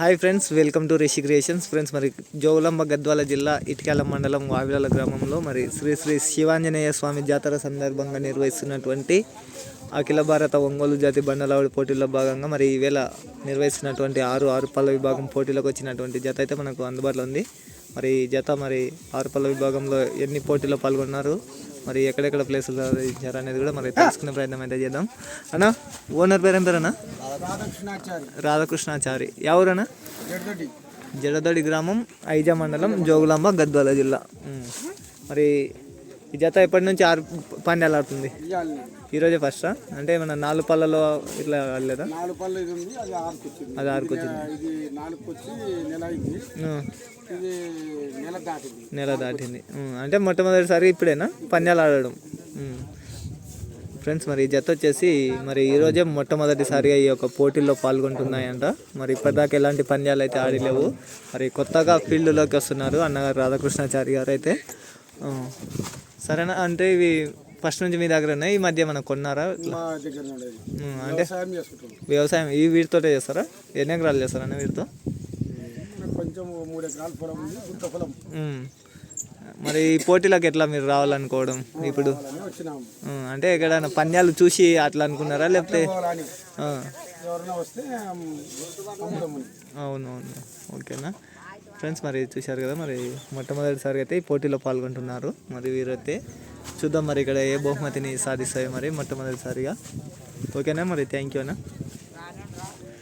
Hi friends welcome to Rishi creations. Friends మరి జోగులంబ గద్వాల జిల్లా ఇటికాల మండలం వావిలాల గ్రామంలో మరి శ్రీ శ్రీ శివాంజనేయ స్వామి జాతర సందర్భంగా నిర్వహిస్తున్నటువంటి అఖిల భారత ఒంగోలు జాతి బండలావుడి పోటీల్లో భాగంగా మరి ఈవేళ నిర్వహిస్తున్నటువంటి ఆరు ఆరు పళ్ళ విభాగం పోటీలకు వచ్చినటువంటి జత అయితే మనకు అందుబాటులో ఉంది. మరి ఈ జత మరి ఆరు పళ్ళ విభాగంలో ఎన్ని పోటీల్లో పాల్గొన్నారు మరి ఎక్కడెక్కడ ప్లేసులు సాధించారు అనేది కూడా మరి తెలుసుకునే ప్రయత్నం అయితే చేద్దాం. అన్న ఓనర్ పేరు ఏం పేరన్నా రాధాకృష్ణాచారి. రాధాకృష్ణాచారి. ఎవరన్నా జడదొడి గ్రామం ఐజా మండలం జోగులాంబ గద్వాల జిల్లా. మరి ఈ జత ఎప్పటి నుంచి ఆరు పందాలు ఆడుతుంది? ఈరోజే ఫస్టా అంటే మన నాలుగు పళ్ళలో ఇట్లా ఆడలేదా? నాలుగు పళ్ళు ఇది ఉంది అది ఆరుకు వచ్చింది అది ఆరుకు వచ్చింది ఇది నాలుగు వచ్చి నెల అయింది. ఉమ్. ఇది నెల దాటింది. నెల దాటింది. ఉమ్. అంటే మొట్టమొదటిసారి ఇప్పుడేనా? పందాలు ఆడడం. ఫ్రెండ్స్ మరి ఈ జత వచ్చేసి మరి ఈరోజే మొట్టమొదటిసారిగా ఈ యొక్క పోటీల్లో పాల్గొంటున్నాయంట. మరి ఇప్పటిదాకా ఎలాంటి పంద్యాలు అయితే ఆడలేవు. మరి కొత్తగా ఫీల్డ్లోకి వస్తున్నారు అన్నగారు రాధాకృష్ణాచారి గారు అయితే. సరేనా? అంటే ఇవి ఫస్ట్ నుంచి మీ దగ్గర ఉన్నాయి ఈ మధ్య మనం కొన్నారా? మా దగ్గర ఉండేది ఉమ్, అంటే వ్యవసాయం ఈ వీటితోటే చేస్తారా? ఎన్ని ఎకరాలు చేస్తారన్న వీటితో? మనకు కొంచెం మూడు ఎకరాల పొలం ఉంది గుంట పొలం. ఉమ్. మరి ఈ పోటీలకు ఎట్లా మీరు రావాలనుకోవడం ఇప్పుడు? అని వచ్చినాము. ఉమ్, అంటే ఎక్కడైనా పంద్యాలు చూసి అట్లా అనుకున్నారా? లేకపోతే పోవాలని ఆ, ఎవరైనా వస్తే అమ్ముదామని అవును అవును ఓకేనా? ఫ్రెండ్స్ మరి చూశారు కదా మరి మొట్టమొదటిసారిగా అయితే ఈ పోటీలో పాల్గొంటున్నారు. మరి వీరైతే చూద్దాం మరి ఇక్కడ ఏ బహుమతిని సాధిస్తాయో మరి మొట్టమొదటిసారిగా. ఓకేనా మరి థ్యాంక్ యూ అన్న.